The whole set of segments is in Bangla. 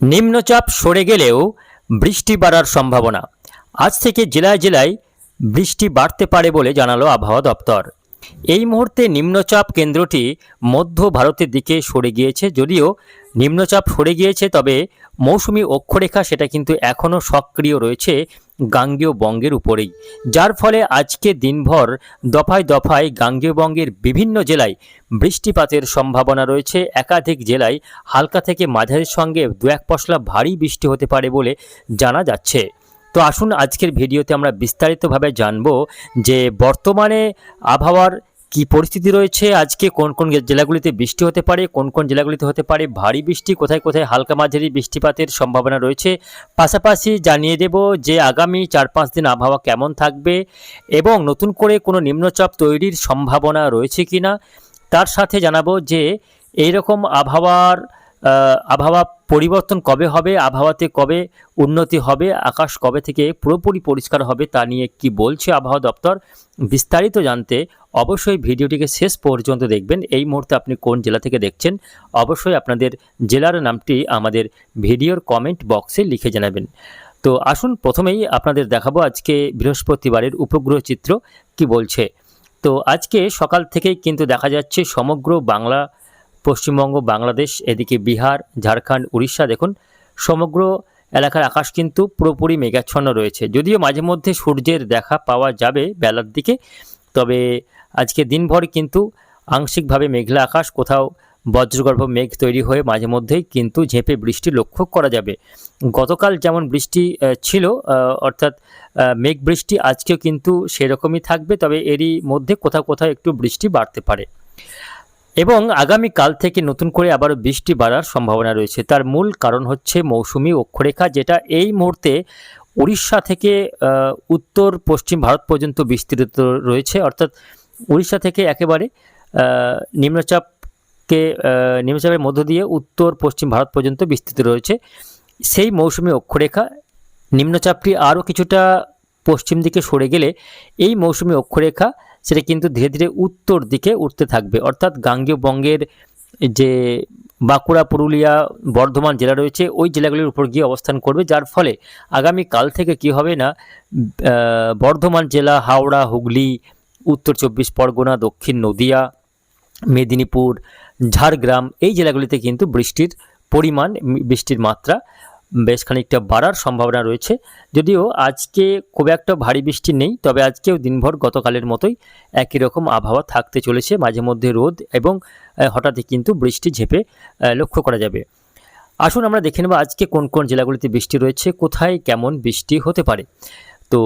নিম্নচাপ সরে গেলেও বৃষ্টি বাড়ার সম্ভাবনা। আজ থেকে জেলায় জেলায় বৃষ্টি বাড়তে পারে বলে জানালো আবহাওয়া দপ্তর। এই মুহূর্তে নিম্নচাপ কেন্দ্রটি মধ্য ভারতের দিকে সরে গিয়েছে, যদিও নিম্নচাপ সরে গিয়েছে, তবে মৌসুমি অক্ষরেখা সেটা কিন্তু এখনও সক্রিয় রয়েছে। গাঙ্গেয় বঙ্গের উপরেই। যার ফলে আজকে দিনভর দফায় দফায় গাঙ্গেয় বঙ্গের বিভিন্ন জেলায় বৃষ্টিপাতের সম্ভাবনা রয়েছে। একাধিক জেলায় হালকা থেকে মাঝারির সঙ্গে দু এক পশলা ভারী বৃষ্টি হতে পারে বলে জানা যাচ্ছে। তো আসুন আজকের ভিডিওতে আমরা বিস্তারিতভাবে জানব যে বর্তমানে আবহাওয়ার কি পরিস্থিতি রয়েছে? আজকে কোন কোন জেলাগুলিতে বৃষ্টি হতে পারে? কোন কোন জেলাগুলিতে হতে পারে ভারী বৃষ্টি? কোথায় কোথায় হালকা মাঝারি বৃষ্টিপাতের সম্ভাবনা রয়েছে? পাশাপাশি জানিয়ে দেব যে আগামী চার পাঁচ দিন আবহাওয়া কেমন থাকবে এবং নতুন করে কোনো নিম্নচাপ তৈরির সম্ভাবনা রয়েছে কি না তার সাথে জানাব যে এইরকম আবহাওয়ার আবহাওয়া পরিবর্তন কবে হবে, আবহাওয়াতে কবে উন্নতি হবে, আকাশ কবে থেকে পুরোপুরি পরিষ্কার হবে তা নিয়ে কি বলছে আবহাওয়া দপ্তর বিস্তারিত জানতে অবশ্যই ভিডিওটিকে শেষ পর্যন্ত দেখবেন। এই মুহূর্তে আপনি কোন জেলা থেকে দেখছেন, অবশ্যই আপনাদের জেলার নামটি আমাদের ভিডিওর কমেন্ট বক্সে লিখে জানাবেন। তো আসুন, প্রথমেই আপনাদের দেখাবো আজকে বৃহস্পতিবারের উপগ্রহ চিত্র কি বলছে। তো আজকে সকাল থেকেই কিন্তু দেখা যাচ্ছে সমগ্র বাংলা পশ্চিমবঙ্গ, বাংলাদেশ, এদিকে বিহার, ঝাড়খণ্ড, উড়িষ্যা, দেখুন, সমগ্র এলাকার আকাশ কিন্তু পুরোপুরি মেঘাচ্ছন্ন রয়েছে। যদিও মাঝে মধ্যে সূর্যের দেখা পাওয়া যাবে বেলার দিকে, তবে আজকে দিনভর কিন্তু আংশিকভাবে মেঘলা আকাশ, কোথাও বজ্রগর্ভ মেঘ তৈরি হয়ে মাঝে মধ্যেই কিন্তু ঝেঁপে বৃষ্টি লক্ষ্য করা যাবে। গতকাল যেমন বৃষ্টি ছিল অর্থাৎ মেঘ বৃষ্টি, আজকেও কিন্তু সেরকমই থাকবে, তবে এরই মধ্যে কোথাও কোথাও একটু বৃষ্টি বাড়তে পারে। এবং আগামী কাল থেকে নতুন করে আবারও বৃষ্টি বাড়ার সম্ভাবনা রয়েছে। তার মূল কারণ হচ্ছে মৌসুমি অক্ষরেখা, যেটা এই মুহূর্তে উড়িষ্যা থেকে উত্তর, পশ্চিম ভারত পর্যন্ত বিস্তৃত রয়েছে। অর্থাৎ উড়িষ্যা থেকে একেবারে নিম্নচাপকে নিম্নচাপের মধ্য দিয়ে উত্তর, পশ্চিম ভারত পর্যন্ত বিস্তৃত রয়েছে। সেই মৌসুমি অক্ষরেখা নিম্নচাপটি আরও কিছুটা পশ্চিম দিকে সরে গেলে এই মৌসুমি অক্ষরেখা সেটা কিন্তু ধীরে ধীরে উত্তর দিকে উঠতে থাকবে। অর্থাৎ গাঙ্গেয় বঙ্গের যে বাঁকুড়া, পুরুলিয়া, বর্ধমান জেলা রয়েছে, ওই জেলাগুলির উপর গিয়ে অবস্থান করবে, যার ফলে আগামী কাল থেকে কি হবে না বর্ধমান জেলা, হাওড়া, হুগলি, উত্তর চব্বিশ পরগনা, দক্ষিণ নদিয়া, মেদিনীপুর, ঝাড়গ্রাম, এই জেলাগুলিতে কিন্তু বৃষ্টির পরিমাণ, বৃষ্টির মাত্রা বেশ খানিকটা বাড়ার সম্ভাবনা রয়েছে। যদিও আজকে খুব একটা ভারী বৃষ্টি নেই, তবে আজকেও দিনভর গতকালের মতোই একই রকম আবহাওয়া থাকতে চলেছে। মাঝে মধ্যে রোদ এবং হঠাৎই কিন্তু বৃষ্টি ঝেপে লক্ষ্য করা যাবে। আসুন আমরা দেখে নেব আজকে কোন কোন জেলাগুলিতে বৃষ্টি রয়েছে, কোথায় কেমন বৃষ্টি হতে পারে। তো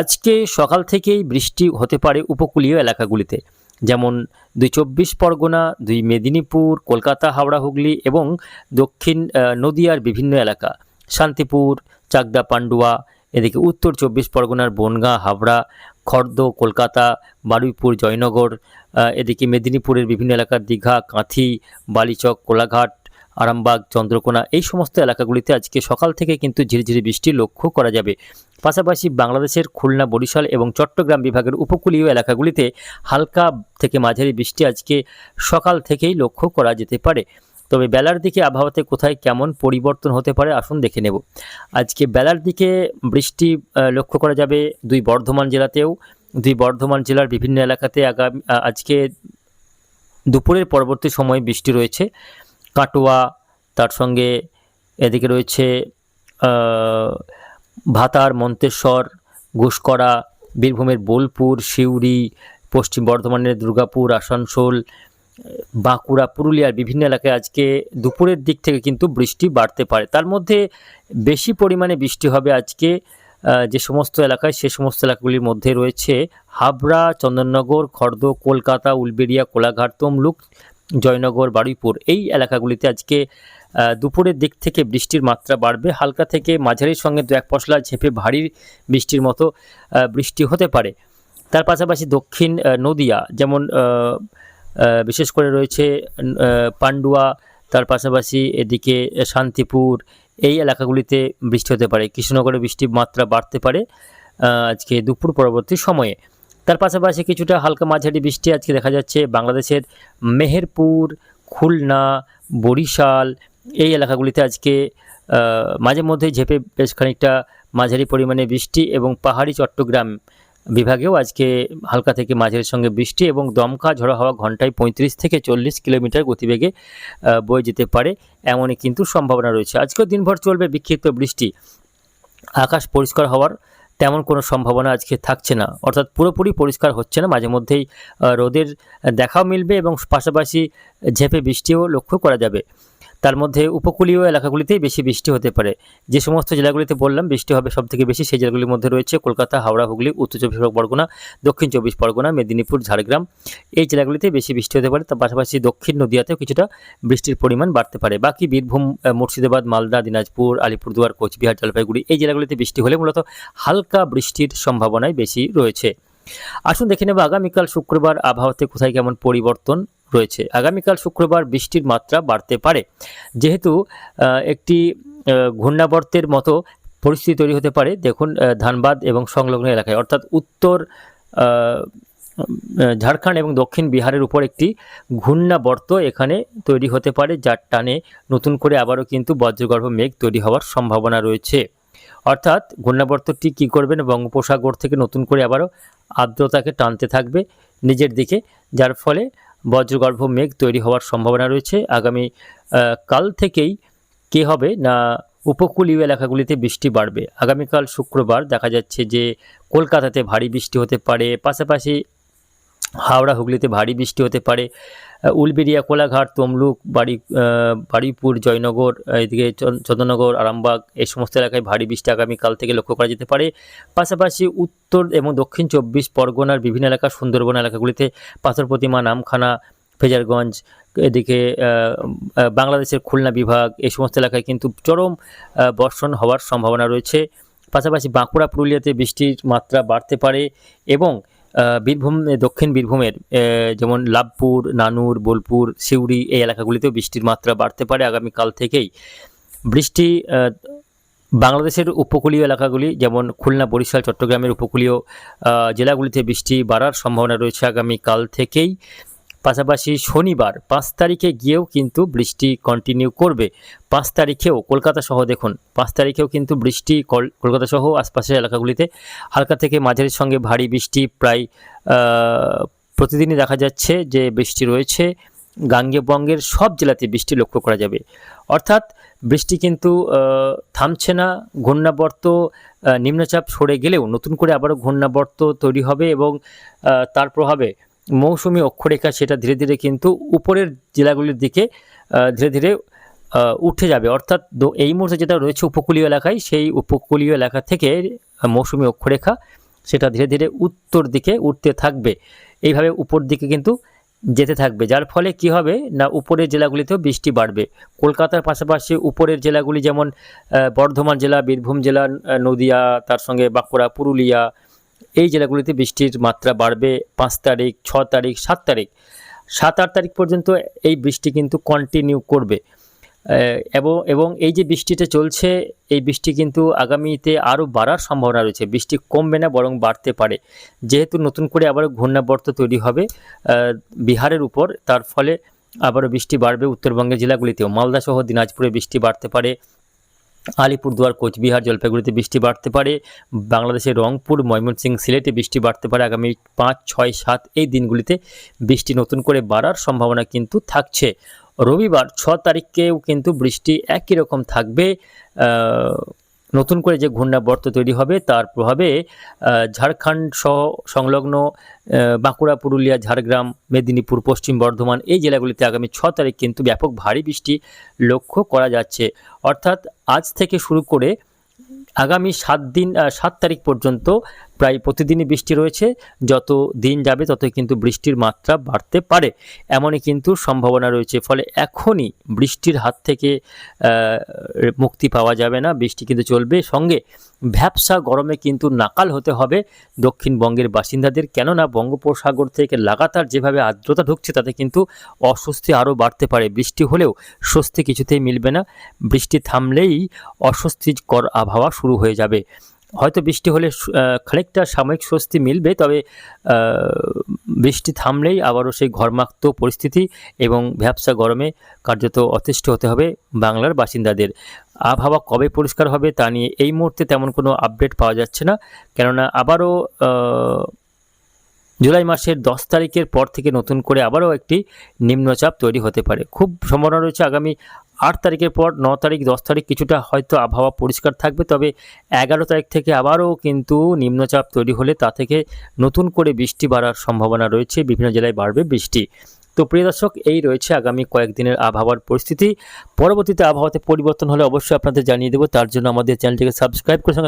আজকে সকাল থেকেই বৃষ্টি হতে পারে উপকূলীয় এলাকাগুলিতে, যেমন দুই চব্বিশ পরগনা, দুই মেদিনীপুর, কলকাতা, হাওড়া, হুগলি এবং দক্ষিণ নদিয়ার বিভিন্ন এলাকা। শান্তিপুর চাকদা পান্ডুয়া এদিকে উত্তর চব্বিশ পরগনার বনগাঁ, হাবড়া, খর্দ, কলকাতা, বারুইপুর, জয়নগর এদিকে মেদিনীপুরের বিভিন্ন এলাকার দীঘা, কাঁথি, বালিচক, কোলাঘাট, আরামবাগ, চন্দ্রকোনা এই সমস্ত এলাকাগুলিতে আজকে সকাল থেকে কিন্তু ঝিরিঝিরি বৃষ্টি লক্ষ্য করা যাবে। পাশাপাশি বাংলাদেশের খুলনা, বরিশাল এবং চট্টগ্রাম বিভাগের উপকূলীয় এলাকাগুলিতে হালকা থেকে মাঝারি বৃষ্টি আজকে সকাল থেকেই লক্ষ্য করা যেতে পারে। তবে বেলার দিকে আবহাওয়াতে কোথায় কেমন পরিবর্তন হতে পারে আসুন দেখে নেব। আজকে বেলার দিকে বৃষ্টি লক্ষ্য করা যাবে দুই বর্ধমান জেলাতেও। দুই বর্ধমান জেলার বিভিন্ন এলাকাতে আগামী আজকে দুপুরের পরবর্তী সময় বৃষ্টি রয়েছে। কাটোয়া, তার সঙ্গে এদিকে রয়েছে ভাতার, মন্তেশ্বর ঘুষকরা বীরভূমের বোলপুর, সিউড়ি, পশ্চিম বর্ধমানের দুর্গাপুর, আসানসোল বাঁকুড়া, পুরুলিয়ার বিভিন্ন এলাকায় আজকে দুপুরের দিক থেকে কিন্তু বৃষ্টি বাড়তে পারে। তার মধ্যে বেশি পরিমাণে বৃষ্টি হবে আজকে যে সমস্ত এলাকায়, সে সমস্ত এলাকাগুলির মধ্যে রয়েছে হাবড়া, চন্দননগর, খর্দ, কলকাতা, উলবেড়িয়া, কোলাঘাট, তমলুক, জয়নগর, বারুইপুর। এই এলাকাগুলিতে আজকে দুপুরের দিক থেকে বৃষ্টির মাত্রা বাড়বে। হালকা থেকে মাঝারির সঙ্গে দু এক পশলা ঝেপে ভারী বৃষ্টির মতো বৃষ্টি হতে পারে। তার পাশাপাশি দক্ষিণ নদিয়া যেমন বিশেষ করে রয়েছে পান্ডুয়া, তার পাশাপাশি এদিকে শান্তিপুর, এই এলাকাগুলিতে বৃষ্টি হতে পারে। কৃষ্ণনগরে বৃষ্টির মাত্রা বাড়তে পারে আজকে দুপুর পরবর্তী সময়ে। তার পাশাপাশি কিছুটা হালকা মাঝারি বৃষ্টি আজকে দেখা যাচ্ছে বাংলাদেশের মেহেরপুর, খুলনা, বরিশাল, এই এলাকাগুলিতে আজকে মাঝে মধ্যে ঝেপে বেশ খানিকটা মাঝারি পরিমাণে বৃষ্টি এবং পাহাড়ি চট্টগ্রাম বিভাগেও আজকে হালকা থেকে মাঝারির সঙ্গে বৃষ্টি এবং দমকা ঝড়ো হাওয়া ঘন্টায় পঁয়ত্রিশ থেকে চল্লিশ কিলোমিটার গতিবেগে বয়ে যেতে পারে। এমনই কিন্তু সম্ভাবনা রয়েছে। আজকেও দিনভর চলবে বিক্ষিপ্ত বৃষ্টি। আকাশ পরিষ্কার হওয়ার তেমন কোনো সম্ভাবনা আজকে থাকছে না। অর্থাৎ পুরোপুরি পরিষ্কার হচ্ছে না। মাঝে মধ্যেই রোদের দেখাও মিলবে এবং পাশাপাশি ঝেপে বৃষ্টিও লক্ষ্য করা যাবে। তার মধ্যে উপকূলীয় এলাকাগুলিতেই বেশি বৃষ্টি হতে পারে। যে সমস্ত জেলাগুলিতে বললাম, বৃষ্টি হবে সব থেকে বেশি সেই জেলাগুলির মধ্যে রয়েছে কলকাতা, হাওড়া, হুগলি, উত্তর চব্বিশ পরগনা দক্ষিণ চব্বিশ পরগনা, মেদিনীপুর, ঝাড়গ্রাম। এই জেলাগুলিতে বেশি বৃষ্টি হতে পারে। তার পাশাপাশি দক্ষিণ নদিয়াতেও কিছুটা বৃষ্টির পরিমাণ বাড়তে পারে। বাকি বীরভূম মুর্শিদাবাদ, মালদা, দিনাজপুর, আলিপুরদুয়ার, কোচবিহার, জলপাইগুড়ি, এই জেলাগুলিতে বৃষ্টি হলে মূলত হালকা বৃষ্টির সম্ভাবনাই বেশি রয়েছে। আসুন দেখে নেব আগামীকাল শুক্রবার আবহাওয়াতে কোথায় কেমন পরিবর্তন রয়েছে। আগামীকাল শুক্রবার বৃষ্টির মাত্রা বাড়তে পারে। যেহেতু একটি ঘূর্ণাবর্তের মতো পরিস্থিতি তৈরি হতে পারে, দেখুন ধানবাদ এবং সংলগ্ন এলাকায়। অর্থাৎ উত্তর ঝাড়খণ্ড এবং দক্ষিণ বিহারের উপর একটি ঘূর্ণাবর্ত এখানে তৈরি হতে পারে, যার টানে নতুন করে আবারও কিন্তু বজ্রগর্ভ মেঘ তৈরি হওয়ার সম্ভাবনা রয়েছে। অর্থাৎ, ঘূর্ণাবর্তটি কী করবেন? বঙ্গোপসাগর থেকে নতুন করে আবারও আর্দ্রতাকে টানতে থাকবে নিজের দিকে, যার ফলে বজ্রগর্ভ মেঘ তৈরি হওয়ার সম্ভাবনা রয়েছে। আগামী কাল থেকেই কে হবে না উপকূলীয় এলাকাগুলিতে বৃষ্টি বাড়বে। আগামীকাল শুক্রবার দেখা যাচ্ছে যে কলকাতাতে ভারী বৃষ্টি হতে পারে। পাশাপাশি হাওড়া হুগলিতে ভারী বৃষ্টি হতে পারে। আহ, উলবেড়িয়া কোলাঘাট তমলুক বাড়ি বাড়িপুর জয়নগর এদিকে চন- চন্দননগর আরামবাগ এই সমস্ত এলাকায় ভারী বৃষ্টি আগামীকাল থেকে লক্ষ্য করা যেতে পারে। পাশাপাশি উত্তর এবং দক্ষিণ চব্বিশ পরগনার বিভিন্ন এলাকা সুন্দরবন এলাকাগুলিতে পাথর প্রতিমা নামখানা ফেজারগঞ্জ এদিকে বাংলাদেশের খুলনা বিভাগ এই সমস্ত এলাকায় কিন্তু চরম বর্ষণ হওয়ার সম্ভাবনা রয়েছে। পাশাপাশি বাঁকুড়া পুরুলিয়াতে বৃষ্টির মাত্রা বাড়তে পারে এবং বীরভূম দক্ষিণ বীরভূমের যেমন লাভপুর, নানুর, বোলপুর, সিউড়ি এই এলাকাগুলিতেও বৃষ্টির মাত্রা বাড়তে পারে আগামীকাল থেকেই। বৃষ্টি বাংলাদেশের উপকূলীয় এলাকাগুলি যেমন খুলনা, বরিশাল, চট্টগ্রামের উপকূলীয় জেলাগুলিতে বৃষ্টি বাড়ার সম্ভাবনা রয়েছে আগামীকাল থেকেই। পাশাপাশি শনিবার পাঁচ তারিখে গিয়েও কিন্তু বৃষ্টি কন্টিনিউ করবে। পাঁচ তারিখেও কলকাতা সহ দেখুন, পাঁচ তারিখেও কিন্তু বৃষ্টি কল- কলকাতা সহ আশপাশের এলাকাগুলিতে হালকা থেকে মাঝারির সঙ্গে ভারী বৃষ্টি প্রায় প্রতিদিনই দেখা যাচ্ছে যে বৃষ্টি রয়েছে। গাঙ্গেবঙ্গের সব জেলাতে বৃষ্টি লক্ষ্য করা যাবে। অর্থাৎ বৃষ্টি কিন্তু থামছে না, ঘূর্ণাবর্ত নিম্নচাপ সরে গেলেও নতুন করে আবারও ঘূর্ণাবর্ত তৈরি হবে এবং তার প্রভাবে মৌসুমি অক্ষরেখা সেটা ধীরে ধীরে কিন্তু উপরের জেলাগুলির দিকে ধীরে ধীরে উঠে যাবে। অর্থাৎ এই মুহূর্তে যেটা রয়েছে উপকূলীয় এলাকায়, সেই উপকূলীয় এলাকা থেকে মৌসুমি অক্ষরেখা সেটা ধীরে ধীরে উত্তর দিকে উঠতে থাকবে। এইভাবে উপর দিকে কিন্তু যেতে থাকবে। যার ফলে কি হবে না, উপরের জেলাগুলিতেও বৃষ্টি বাড়বে। কলকাতার পাশাপাশি উপরের জেলাগুলি যেমন বর্ধমান জেলা, বীরভূম জেলা নদিয়া, তার সঙ্গে বাঁকুড়া, পুরুলিয়া এই জেলাগুলিতে বৃষ্টির মাত্রা বাড়বে পাঁচ তারিখ, ছ তারিখ, সাত তারিখ। সাত, আট তারিখ পর্যন্ত এই বৃষ্টি কিন্তু কন্টিনিউ করবে। এবং এবং এই যে বৃষ্টিটা চলছে, এই বৃষ্টি কিন্তু আগামীতে আরও বাড়ার সম্ভাবনা রয়েছে। বৃষ্টি কমবে না, বরং বাড়তে পারে। যেহেতু নতুন করে আবারও ঘূর্ণাবর্ত তৈরি হবে বিহারের উপর, তার ফলে আবারও বৃষ্টি বাড়বে উত্তরবঙ্গের জেলাগুলিতেও। মালদা সহ দিনাজপুরে বৃষ্টি বাড়তে পারে আলিপুরদুয়ার, কোচবিহার জলপাইগুড়িতে বৃষ্টি বাড়তে পারে। বাংলাদেশের রংপুর ময়মনসিং সিলেটে বৃষ্টি বাড়তে পারে আগামী পাঁচ, ছয়, সাত এই দিনগুলিতে। বৃষ্টি নতুন করে বাড়ার সম্ভাবনা কিন্তু থাকছে। রবিবার ছ তারিখকেও কিন্তু বৃষ্টি একই রকম থাকবে। নতুন করে যে ঘূর্ণাবর্ত তৈরি হবে, তার প্রভাবে ঝাড়খণ্ড সহ সংলগ্ন বাঁকুড়া, পুরুলিয়া, ঝাড়গ্রাম, মেদিনীপুর, পশ্চিম বর্ধমান এই জেলাগুলিতে আগামী ছ তারিখ কিন্তু ব্যাপক ভারী বৃষ্টি লক্ষ্য করা যাচ্ছে। অর্থাৎ আজ থেকে শুরু করে আগামী সাত দিন সাত তারিখ পর্যন্ত প্রায় প্রতিদিনই বৃষ্টি রয়েছে। যত দিন যাবে, ততই কিন্তু বৃষ্টির মাত্রা বাড়তে পারে। এমনই কিন্তু সম্ভাবনা রয়েছে। ফলে এখনই বৃষ্টির হাত থেকে মুক্তি পাওয়া যাবে না। বৃষ্টি কিন্তু চলবে। সঙ্গে ভ্যাবসা গরমে কিন্তু নাকাল হতে হবে দক্ষিণবঙ্গের বাসিন্দাদের। কেননা বঙ্গোপসাগর থেকে লাগাতার যেভাবে আর্দ্রতা ঢুকছে, তাতে কিন্তু অস্বস্তি আরও বাড়তে পারে। বৃষ্টি হলেও স্বস্তি কিছুতেই মিলবে না। বৃষ্টি থামলেই অস্বস্তিকর আবহাওয়া শুরু হয়ে যাবে। হয়তো বৃষ্টি হলে খানিকটা সাময়িক স্বস্তি মিলবে, তবে বৃষ্টি থামলেই আবারও সেই ঘরমাক্ত পরিস্থিতি এবং ভ্যাবসা গরমে কার্যত অতিষ্ঠ হতে হবে বাংলার বাসিন্দাদের। আবহাওয়া কবে পরিষ্কার হবে তা নিয়ে এই মুহূর্তে তেমন কোনো আপডেট পাওয়া যাচ্ছে না, কেননা আবারও জুলাই মাসের দশ তারিখের পর থেকে নতুন করে আবারও একটি নিম্নচাপ তৈরি হতে পারে। খুব সম্ভাবনা রয়েছে আগামী আট তারিখের পর ন তারিখ, দশ তারিখ কিছুটা হয়তো আবহাওয়া পরিষ্কার থাকবে, তবে এগারো তারিখ থেকে আবারও কিন্তু নিম্নচাপ তৈরি হলে তা থেকে নতুন করে বৃষ্টি বাড়ার সম্ভাবনা রয়েছে, বিভিন্ন জেলায় বাড়বে বৃষ্টি। তো প্রিয় দর্শক, এই রয়েছে আগামী কয়েকদিনের আবহাওয়ার পরিস্থিতি। পরবর্তীতে আবহাওয়াতে পরিবর্তন হলে অবশ্যই আপনাদের জানিয়ে দেবো, তার জন্য আমাদের চ্যানেলটিকে সাবস্ক্রাইব করে সঙ্গে